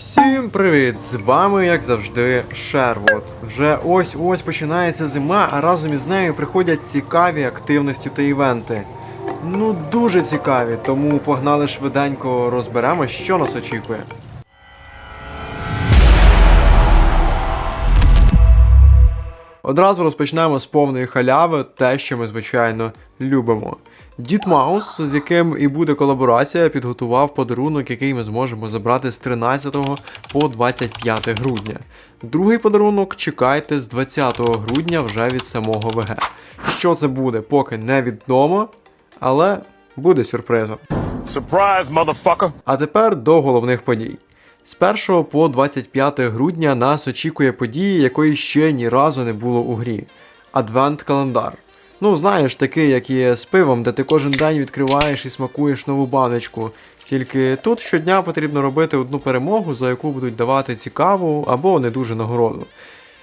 Всім привіт! З вами, як завжди, Шервуд. Вже ось-ось починається зима, а разом із нею приходять цікаві активності та івенти. Ну, дуже цікаві, тому погнали швиденько розберемо, що нас очікує. Одразу розпочнемо з повної халяви, те, що ми, звичайно, любимо. Дід Маус, з яким і буде колаборація, підготував подарунок, який ми зможемо забрати з 13 по 25 грудня. Другий подарунок чекайте з 20 грудня вже від самого ВГ. Що це буде, поки невідомо, але буде сюрпризом. Surprise, motherfucker. А тепер до головних подій. З 1 по 25 грудня нас очікує події, якої ще ні разу не було у грі. Адвент календар. Ну, знаєш, такий, як є з пивом, де ти кожен день відкриваєш і смакуєш нову баночку. Тільки тут щодня потрібно робити одну перемогу, за яку будуть давати цікаву або не дуже нагороду.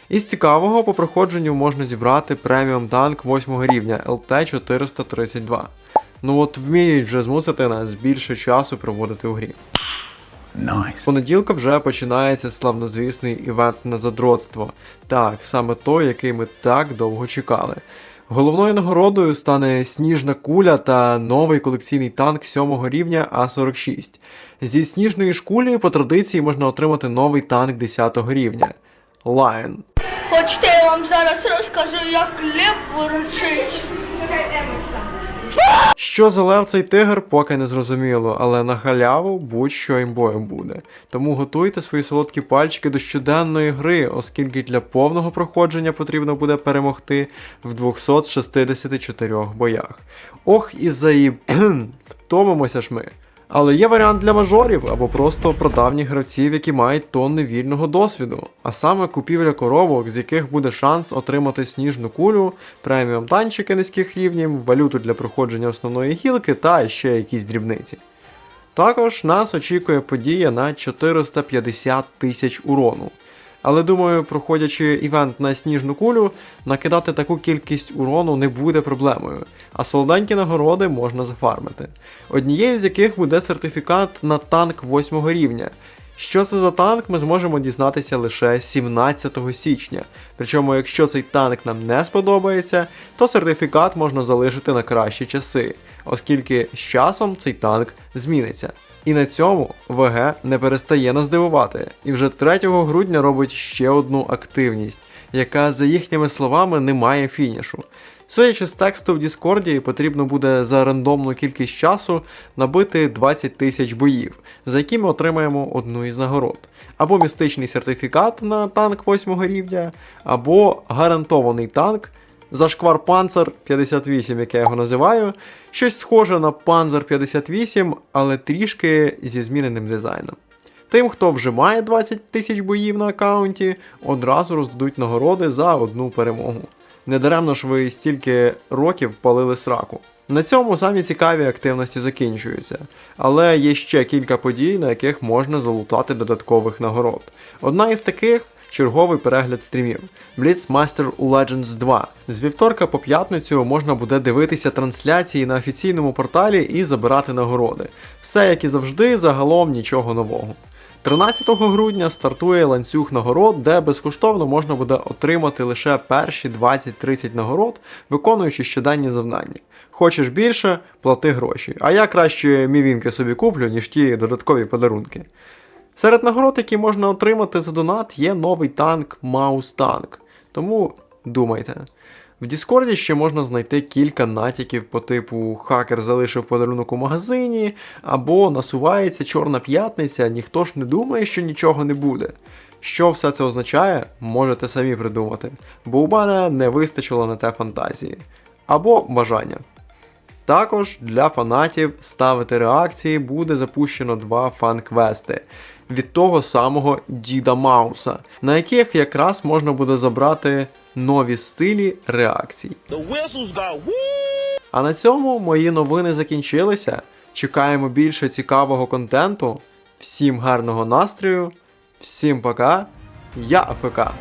Із цікавого по проходженню можна зібрати преміум танк 8 рівня LT432. Ну от вміють вже змусити нас більше часу проводити у грі. Nice. Понеділка вже починається славнозвісний івент на задротство. Так, саме той, який ми так довго чекали. Головною нагородою стане сніжна куля та новий колекційний танк 7 рівня А46. Зі сніжної ж кулі по традиції можна отримати новий танк 10 рівня Lion. Хочете, я вам зараз розкажу, як лев ворочить. Що за лев цей тигр, поки не зрозуміло, але на халяву будь-що імбою буде. Тому готуйте свої солодкі пальчики до щоденної гри, оскільки для повного проходження потрібно буде перемогти в 264 боях. Ох, і заїб... втомимося ж ми. Але є варіант для мажорів або просто продавніх гравців, які мають тонни вільного досвіду, а саме купівля коробок, з яких буде шанс отримати сніжну кулю, преміум танчики низьких рівнів, валюту для проходження основної гілки та ще якісь дрібниці. Також нас очікує подія на 450 тисяч урону. Але думаю, проходячи івент на сніжну кулю, накидати таку кількість урону не буде проблемою, а солоденькі нагороди можна зафармити. Однією з яких буде сертифікат на танк 8 рівня. Що це за танк, ми зможемо дізнатися лише 17 січня. Причому, якщо цей танк нам не сподобається, то сертифікат можна залишити на кращі часи, оскільки з часом цей танк зміниться. І на цьому ВГ не перестає нас дивувати, і вже 3 грудня робить ще одну активність, яка, за їхніми словами, не має фінішу. Судячи з тексту в Діскорді, потрібно буде за рандомну кількість часу набити 20 тисяч боїв, за які ми отримаємо одну із нагород. Або містичний сертифікат на танк 8 рівня, або гарантований танк Зашквар Панцер 58, як я його називаю, щось схоже на Panzer 58, але трішки зі зміненим дизайном. Тим, хто вже має 20 тисяч боїв на аккаунті, одразу роздадуть нагороди за одну перемогу. Недаремно ж ви стільки років палили сраку. На цьому самі цікаві активності закінчуються, але є ще кілька подій, на яких можна залутати додаткових нагород. Одна із таких черговий перегляд стрімів Blitz Master у Legends 2. З вівторка по п'ятницю можна буде дивитися трансляції на офіційному порталі і забирати нагороди. Все як і завжди, загалом нічого нового. 13 грудня стартує ланцюг нагород, де безкоштовно можна буде отримати лише перші 20-30 нагород, виконуючи щоденні завдання. Хочеш більше, плати гроші. А я краще мівінки собі куплю, ніж ті додаткові подарунки. Серед нагород, які можна отримати за донат, є новий танк Маус Танк. Тому думайте. В Діскорді ще можна знайти кілька натяків по типу хакер залишив подарунок у магазині, або насувається Чорна п'ятниця, ніхто ж не думає, що нічого не буде. Що все це означає, можете самі придумати, бо у мене не вистачило на те фантазії. Або бажання. Також для фанатів ставити реакції буде запущено два фан-квести від того самого Діда Мауса, на яких якраз можна буде забрати нові стилі реакцій. А на цьому мої новини закінчилися. Чекаємо більше цікавого контенту. Всім гарного настрою, всім пока. Я АФК.